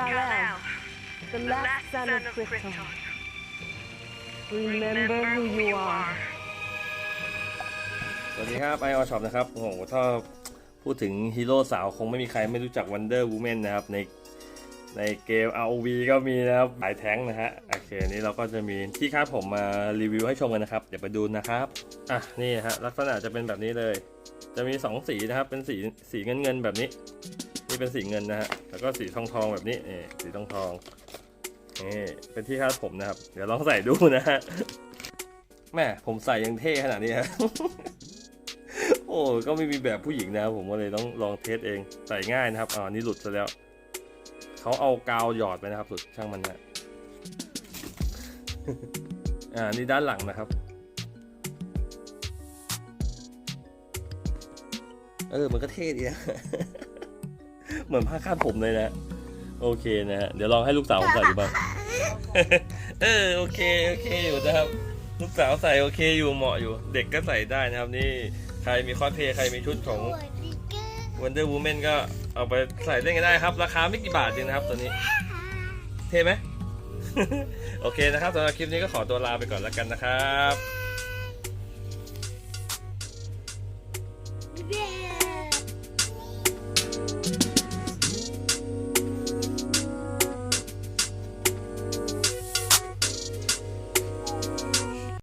Kal-El, the last son of Krypton. Remember who you are. สวัสดีครับไอออช็อปนะครับ โอ้โห ถ้าพูดถึงฮีโร่สาวคงไม่มีใครไม่รู้จัก Wonder Woman นะครับ ในในเกม ROV ก็มีนะครับหลายแท้งนะฮะ โอเคนี้เราก็จะมีที่คาดผมมารีวิวให้ชมกันนะครับ เดี๋ยวไปดูนะครับ อะ นี่ฮะลักษณะจะเป็นแบบนี้เลย จะมี 2 สีนะครับ เป็นสีสีเงินเงินๆแบบนี้นี่ เป็นสีเงินนะฮะ แล้วก็สีทองทองแบบนี้นี่สีทองทองนี่เป็นที่คาดผมนะครับ เดี๋ยวลองใส่ดูนะฮะแม่ผมใส่ยังเท่ขนาดนี้ฮะโอ้ก็ไม่มีแบบผู้หญิงนะผมก็เลยต้องลองเทสเองใส่ง่ายนะครับอ่านี่หลุดซะแล้วเขาเอากาวหยอดไปนะครับสุดช่างมันนะอ่านี่ด้านหลังนะครับเออมันก็เท่ดีนะ เหมือนผ้าคาดผมเลยนะ โอเคนะฮะ เดี๋ยวลองให้ลูกสาวผมใส่ดูบ้าง เออโอเคโอเคอยู่นะครับ ลูกสาวใส่โอเคอยู่เหมาะอยู่ เด็กก็ใส่ได้นะครับนี่ ใครมีคอสเพย์ใครมีชุดของ Wonder Woman ก็เอาไปใส่เล่นกันได้ครับ ราคาไม่กี่บาทเองนะครับตัวนี้ เท่ไหม โอเคนะครับสำหรับคลิปนี้ก็ขอตัวลาไปก่อนแล้วกันนะครับ